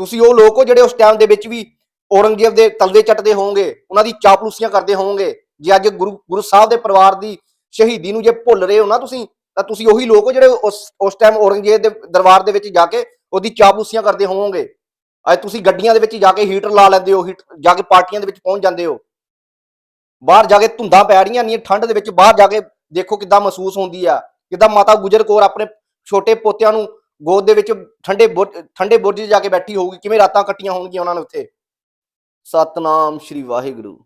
ਤੁਸੀਂ ਉਹ ਲੋਕ ਹੋ ਜਿਹੜੇ ਉਸ ਟਾਈਮ ਦੇ ਵਿੱਚ ਵੀ ਔਰੰਗਜ਼ੇਬ ਦੇ ਤਲਵੇ ਚੱਟਦੇ ਹੋਵੋਗੇ, ਉਹਨਾਂ ਦੀ ਚਾਪਲੂਸੀਆਂ ਕਰਦੇ ਹੋਵੋਗੇ, ਜੇ ਅੱਜ ਗੁਰੂ ਗੁਰੂ ਸਾਹਿਬ ਦੇ ਪਰਿਵਾਰ ਦੀ ਸ਼ਹੀਦੀ ਨੂੰ ਜੇ ਭੁੱਲ ਰਹੇ ਹੋ ਨਾ ਤੁਸੀਂ, ਤਾਂ ਤੁਸੀਂ ਉਹੀ ਲੋਕ ਹੋ ਜਿਹੜੇ ਉਸ ਉਸ ਟਾਈਮ ਔਰੰਗਜ਼ੇਬ ਦੇ ਦਰਬਾਰ ਦੇ ਵਿੱਚ ਜਾ ਕੇ ਉਹਦੀ ਚਾਪਲੂਸੀਆਂ ਕਰਦੇ ਹੋਵੋਗੇ। ਅੱਜ ਤੁਸੀਂ ਗੱਡੀਆਂ ਦੇ ਵਿੱਚ ਜਾ ਕੇ ਹੀਟਰ ਲਾ ਲੈਂਦੇ ਹੋ ਹੀਟ ਜਾ ਕੇ ਪਾਰਟੀਆਂ ਦੇ ਵਿੱਚ ਪਹੁੰਚ ਜਾਂਦੇ ਹੋ। ਬਾਹਰ ਜਾ ਕੇ ਧੁੰਦਾਂ ਪੈ ਰਹੀਆਂ ਨਹੀਂ ਠੰਡ ਦੇ ਵਿੱਚ ਬਾਹਰ ਜਾ ਕੇ ਦੇਖੋ ਕਿੱਦਾਂ ਮਹਿਸੂਸ ਹੁੰਦੀ ਆ, ਕਿੱਦਾਂ ਮਾਤਾ ਗੁਜਰ ਕੌਰ ਆਪਣੇ ਛੋਟੇ ਪੋਤਿਆਂ ਨੂੰ ਗੋਦ ਦੇ ਵਿੱਚ ਠੰਡੇ ਬੁਰ- ਠੰਡੇ ਬੁਰਜ ਜਾ ਕੇ ਬੈਠੀ ਹੋਊਗੀ, ਕਿਵੇਂ ਰਾਤਾਂ ਕੱਟੀਆਂ ਹੋਣਗੀਆਂ ਉਹਨਾਂ ਨੇ ਉੱਥੇ? ਸਤਨਾਮ ਸ਼੍ਰੀ ਵਾਹਿਗੁਰੂ।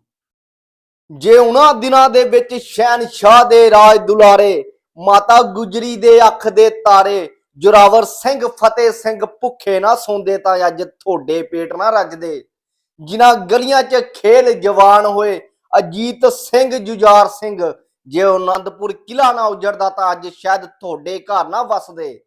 ਜੇ ਉਹਨਾਂ ਦਿਨਾਂ ਦੇ ਵਿੱਚ ਸ਼ਹਿਨशाह ਦੇ ਰਾਜ ਦੁਲਾਰੇ, ਮਾਤਾ ਗੁਜਰੀ ਦੇ ਅੱਖ ਦੇ ਤਾਰੇ, ਜੁਰਾਵਰ ਸਿੰਘ ਫਤਿਹ ਸਿੰਘ ਭੁੱਖੇ ਨਾ ਸੌਂਦੇ ਤਾਂ ਅੱਜ ਤੁਹਾਡੇ ਪੇਟ ਨਾ ਰੱਜਦੇ। ਜਿਨ੍ਹਾਂ ਗਲੀਆਂ 'ਚ ਖੇਲ ਜਵਾਨ ਹੋਏ, ਅਜੀਤ ਸਿੰਘ ਜੁਜਾਰ ਸਿੰਘ, ਜੇ ਅਨੰਦਪੁਰ ਆਨੰਦਪੁਰ ਕਿਲਾ ਨਾ ਉਜੜਦਾ ਤਾਂ ਅੱਜ ਸ਼ਾਇਦ ਤੁਹਾਡੇ ਘਰ ਨਾ ਵਸਦੇ।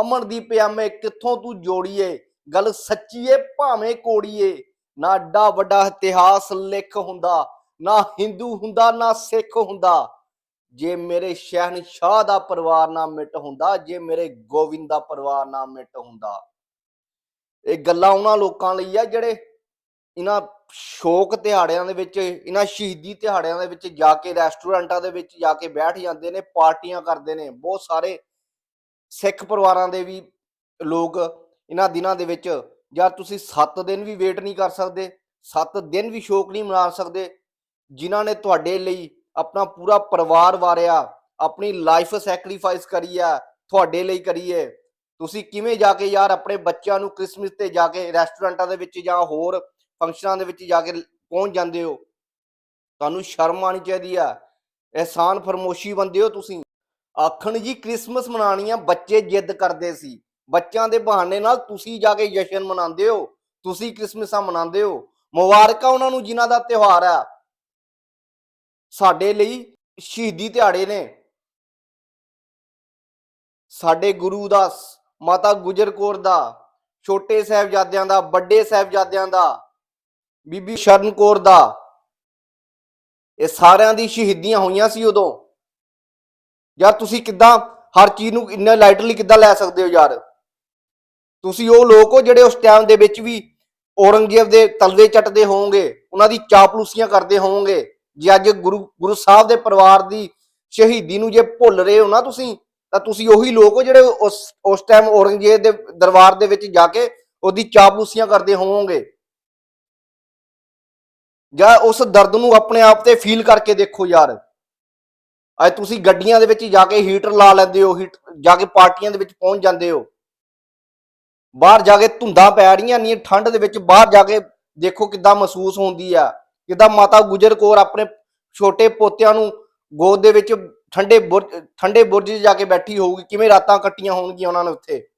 ਅਮਨਦੀਪ ਐਮਏ ਕਿੱਥੋਂ ਤੂੰ ਜੋੜੀਏ? ਗੱਲ ਸੱਚੀ ਏ ਭਾਵੇਂ ਕੋੜੀਏ। ਨਾ ਏਡਾ ਵੱਡਾ ਇਤਿਹਾਸ ਲਿਖ ਹੁੰਦਾ, ਨਾ ਹਿੰਦੂ ਹੁੰਦਾ, ਨਾ ਸਿੱਖ ਹੁੰਦਾ। ਜੇ ਮੇਰੇ ਸ਼ਹਿਨशाह ਦਾ ਪਰਿਵਾਰ ਨਾ ਮਿਟ ਹੁੰਦਾ, ਜੇ ਮੇਰੇ ਗੋਬਿੰਦ ਦਾ ਪਰਿਵਾਰ ਨਾ ਮਿਟ ਹੁੰਦਾ। ਇਹ ਗੱਲਾਂ ਉਹਨਾਂ ਲੋਕਾਂ ਲਈ ਆ ਜਿਹੜੇ ਇਹਨਾਂ ਸ਼ੋਕ ਦਿਹਾੜਿਆਂ ਦੇ ਵਿੱਚ, ਇਹਨਾਂ ਸ਼ਹੀਦੀ ਦਿਹਾੜਿਆਂ ਦੇ ਵਿੱਚ ਜਾ ਕੇ, ਰੈਸਟੋਰੈਂਟਾਂ ਦੇ ਵਿੱਚ ਜਾ ਕੇ ਬੈਠ ਜਾਂਦੇ ਨੇ, ਪਾਰਟੀਆਂ ਕਰਦੇ ਨੇ। ਬਹੁਤ ਸਾਰੇ ਸਿੱਖ ਪਰਿਵਾਰਾਂ ਦੇ ਵੀ ਲੋਕ ਇਹਨਾਂ ਦਿਨਾਂ ਦੇ ਵਿੱਚ ਯਾਰ ਤੁਸੀਂ 7 ਦਿਨ ਵੀ ਵੇਟ ਨਹੀਂ ਕਰ ਸਕਦੇ 7 ਦਿਨ ਵੀ ਸ਼ੋਕ ਨਹੀਂ ਮਨਾ ਸਕਦੇ, ਜਿਨ੍ਹਾਂ ਨੇ ਤੁਹਾਡੇ ਲਈ ਆਪਣਾ ਪੂਰਾ ਪਰਿਵਾਰ ਵਾਰਿਆ, ਆਪਣੀ ਲਾਈਫ ਸੈਕਰੀਫਾਈਸ ਕਰੀ ਆ, ਤੁਹਾਡੇ ਲਈ ਕਰੀਏ ਤੁਸੀਂ ਕਿਵੇਂ ਜਾ ਕੇ ਯਾਰ ਆਪਣੇ ਬੱਚਿਆਂ ਨੂੰ ਕ੍ਰਿਸਮਸ ਤੇ ਜਾ ਕੇ ਰੈਸਟੋਰੈਂਟਾਂ ਦੇ ਵਿੱਚ ਜਾਂ ਹੋਰ ਫੰਕਸ਼ਨਾਂ ਦੇ ਵਿੱਚ ਜਾ ਕੇ ਪਹੁੰਚ ਜਾਂਦੇ ਹੋ? ਤੁਹਾਨੂੰ ਸ਼ਰਮ ਆਣੀ ਚਾਹੀਦੀ ਆ। ਅਹਿਸਾਨ ਫਰਮੋਸ਼ੀ ਬੰਦੇ ਹੋ ਤੁਸੀਂ। ਆਖਣ ਜੀ ਕ੍ਰਿਸਮਸ ਮਨਾਉਣੀ ਆ, ਬੱਚੇ ਜਿੱਦ ਕਰਦੇ ਸੀ। ਬੱਚਿਆਂ ਦੇ ਬਹਾਨੇ ਨਾਲ ਤੁਸੀਂ ਜਾ ਕੇ ਜਸ਼ਨ ਮਨਾਉਂਦੇ ਹੋ, ਤੁਸੀਂ ਕ੍ਰਿਸਮਸਾਂ ਮਨਾਉਂਦੇ ਹੋ। ਮੁਬਾਰਕਾਂ ਉਹਨਾਂ ਨੂੰ ਜਿਨ੍ਹਾਂ ਦਾ ਤਿਉਹਾਰ ਆ। ਸਾਡੇ ਲਈ ਸ਼ਹੀਦੀ ਦਿਹਾੜੇ ਨੇ। ਸਾਡੇ ਗੁਰੂ ਦਾ ਮਾਤਾ ਗੁਜਰ ਕੌਰ ਦਾ, ਛੋਟੇ ਸਾਹਿਬਜ਼ਾਦਿਆਂ ਦਾ, ਵੱਡੇ ਸਾਹਿਬਜ਼ਾਦਿਆਂ ਦਾ, ਬੀਬੀ ਸ਼ਰਨ ਕੌਰ ਦਾ, ਇਹ ਸਾਰਿਆਂ ਦੀ ਸ਼ਹੀਦੀਆਂ ਹੋਈਆਂ ਸੀ ਉਦੋਂ। ਯਾਰ ਤੁਸੀਂ ਕਿੱਦਾਂ ਹਰ ਚੀਜ਼ ਨੂੰ ਇੰਨਾ ਲਾਈਟਲੀ ਕਿੱਦਾਂ ਲੈ ਸਕਦੇ ਹੋ ਯਾਰ? ਤੁਸੀਂ ਉਹ ਲੋਕ ਹੋ ਜਿਹੜੇ ਉਸ ਟਾਈਮ ਦੇ ਵਿੱਚ ਵੀ ਔਰੰਗਜ਼ੇਬ ਦੇ ਤਲਵੇ ਚੱਟਦੇ ਹੋਵੋਗੇ, ਉਹਨਾਂ ਦੀ ਚਾਪਲੂਸੀਆਂ ਕਰਦੇ ਹੋਵੋਗੇ, ਜੇ ਅੱਜ ਗੁਰੂ ਗੁਰੂ ਸਾਹਿਬ ਦੇ ਪਰਿਵਾਰ ਦੀ ਸ਼ਹੀਦੀ ਨੂੰ ਜੇ ਭੁੱਲ ਰਹੇ ਹੋ ਨਾ ਤੁਸੀਂ, ਤਾਂ ਤੁਸੀਂ ਉਹੀ ਲੋਕ ਹੋ ਜਿਹੜੇ ਉਸ ਉਸ ਟਾਈਮ ਔਰੰਗਜ਼ੇਬ ਦੇ ਦਰਬਾਰ ਦੇ ਵਿੱਚ ਜਾ ਕੇ ਉਹਦੀ ਚਾਪਲੂਸੀਆਂ ਕਰਦੇ ਹੋਵੋਗੇ। ਜਾਂ ਉਸ ਦਰਦ ਨੂੰ ਆਪਣੇ ਆਪ ਤੇ ਫੀਲ ਕਰਕੇ ਦੇਖੋ ਯਾਰ। ਅੱਜ ਤੁਸੀਂ ਗੱਡੀਆਂ ਦੇ ਵਿੱਚ ਜਾ ਕੇ ਹੀਟਰ ਲਾ ਲੈਂਦੇ ਹੋ ਹੀਟ ਜਾ ਕੇ ਪਾਰਟੀਆਂ ਦੇ ਵਿੱਚ ਪਹੁੰਚ ਜਾਂਦੇ ਹੋ। ਬਾਹਰ ਜਾ ਕੇ ਧੁੰਦਾਂ ਪੈ ਰਹੀਆਂ ਨਹੀਂ ਠੰਡ ਦੇ ਵਿੱਚ ਬਾਹਰ ਜਾ ਕੇ ਦੇਖੋ ਕਿੱਦਾਂ ਮਹਿਸੂਸ ਹੁੰਦੀ ਆ। ਕਿੱਦਾਂ ਮਾਤਾ ਗੁਜਰ ਕੌਰ ਆਪਣੇ ਛੋਟੇ ਪੋਤਿਆਂ ਨੂੰ ਗੋਦ ਦੇ ਵਿੱਚ ਠੰਡੇ ਬੁਰਜ ਠੰਡੇ ਬੁਰਜ 'ਚ ਜਾ ਕੇ ਬੈਠੀ ਹੋਊਗੀ। ਕਿਵੇਂ ਰਾਤਾਂ ਕੱਟੀਆਂ ਹੋਣਗੀਆਂ ਉਹਨਾਂ ਨੇ ਉੱਥੇ?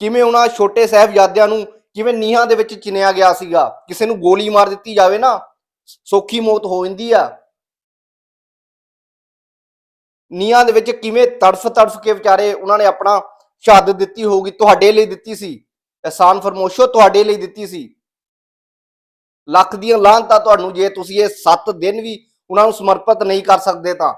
ਕਿਵੇਂ ਉਹਨਾਂ ਛੋਟੇ ਸਾਹਿਬਜ਼ਾਦਿਆਂ ਨੂੰ, ਕਿਵੇਂ ਨੀਹਾਂ ਦੇ ਵਿੱਚ ਚਿਨਿਆ ਗਿਆ ਸੀਗਾ? ਕਿਸੇ ਨੂੰ ਗੋਲੀ ਮਾਰ ਦਿੱਤੀ ਜਾਵੇ ਨਾ। ਸੌਖੀ ਮੌਤ ਹੋ ਜਾਂਦੀ ਆ। ਨੀਹਾਂ ਦੇ ਵਿੱਚ ਕਿਵੇਂ ਤੜਫ ਤੜਫ ਕੇ ਵਿਚਾਰੇ ਉਹਨਾਂ ਨੇ ਆਪਣਾ ਸ਼ਹਾਦਤ ਦਿੱਤੀ ਹੋਊਗੀ, ਤੁਹਾਡੇ ਲਈ ਦਿੱਤੀ ਸੀ। ਅਹਿਸਾਨ ਫਰਮੋਸ਼ੋ ਤੁਹਾਡੇ ਲਈ ਦਿੱਤੀ ਸੀ। ਲੱਖ ਦੀਆਂ ਲਾਹਨਤਾਂ ਤੁਹਾਨੂੰ ਜੇ ਤੁਸੀਂ ਇਹ 7 ਦਿਨ ਵੀ ਉਹਨਾਂ ਨੂੰ ਸਮਰਪਿਤ ਨਹੀਂ ਕਰ ਸਕਦੇ ਤਾਂ।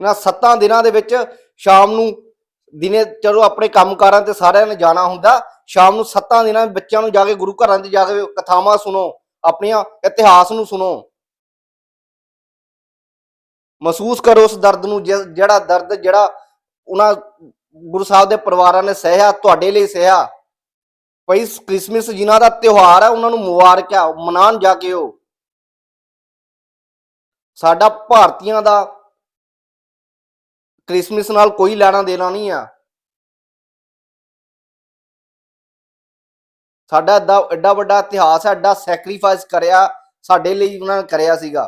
ਇਹਨਾਂ 7 ਦਿਨਾਂ ਦੇ ਵਿੱਚ ਸ਼ਾਮ ਨੂੰ ਦਿਨੇ ਚਲੋ ਆਪਣੇ ਕੰਮਕਾਰਾਂ ਤੇ ਸਾਰਿਆਂ ਨੇ ਜਾਣਾ ਹੁੰਦਾ, ਸ਼ਾਮ ਨੂੰ ਸੱਤਾਂ ਦਿਨਾਂ ਬੱਚਿਆਂ ਨੂੰ ਜਾ ਕੇ ਗੁਰੂ ਘਰਾਂ 'ਚ ਜਾ ਕੇ ਕਥਾਵਾਂ ਸੁਣੋ, ਆਪਣੀਆਂ ਇਤਿਹਾਸ ਨੂੰ ਸੁਣੋ। ਮਹਿਸੂਸ ਕਰੋ ਉਸ ਦਰਦ ਨੂੰ ਜਿਹੜਾ ਦਰਦ ਜਿਹੜਾ ਉਹਨਾਂ ਗੁਰੂ ਸਾਹਿਬ ਦੇ ਪਰਿਵਾਰਾਂ ਨੇ ਸਹਿਆ, ਤੁਹਾਡੇ ਲਈ ਸਹਿਆ। ਭਈ ਕ੍ਰਿਸਮਸ ਜਿਨ੍ਹਾਂ ਦਾ ਤਿਉਹਾਰ ਹੈ, ਉਹਨਾਂ ਨੂੰ ਮੁਬਾਰਕ ਮੁਬਾਰਕਾਂ ਮਨਾਉਣ ਜਾ ਕੇ ਉਹ ਸਾਡਾ ਭਾਰਤੀਆਂ ਦਾ ਕ੍ਰਿਸਮਸ ਨਾਲ ਕੋਈ ਲੈਣਾ ਦੇਣਾ ਨਹੀਂ ਆ। ਸਾਡਾ ਐਡਾ ਐਡਾ ਵੱਡਾ ਇਤਿਹਾਸ ਹੈ ਐਡਾ ਸੈਕਰੀਫਾਈਸ ਕਰਿਆ, ਸਾਡੇ ਲਈ ਉਹਨਾਂ ਨੇ ਕਰਿਆ ਸੀਗਾ।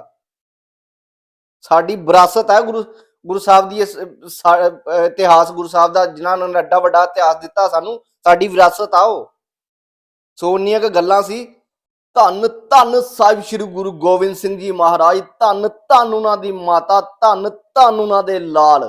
ਸਾਡੀ ਵਿਰਾਸਤ ਹੈ ਗੁਰੂ ਗੁਰੂ ਸਾਹਿਬ ਦੀ ਇਸ ਇਤਿਹਾਸ ਗੁਰੂ ਸਾਹਿਬ ਦਾ, ਜਿਨ੍ਹਾਂ ਨੇ ਐਡਾ ਵੱਡਾ ਇਤਿਹਾਸ ਦਿੱਤਾ ਸਾਨੂੰ, ਸਾਡੀ ਵਿਰਾਸਤ ਆ ਉਹ। ਸੋ ਉਨੀਆਂ ਕੁ ਗੱਲਾਂ ਸੀ। ਧੰਨ ਧੰਨ ਸਾਹਿਬ ਸ੍ਰੀ ਗੁਰੂ ਗੋਬਿੰਦ ਸਿੰਘ ਜੀ ਮਹਾਰਾਜ, ਧੰਨ ਧੰਨ ਉਹਨਾਂ ਦੀ ਮਾਤਾ, ਧੰਨ ਧੰਨ ਉਹਨਾਂ ਦੇ ਲਾਲ।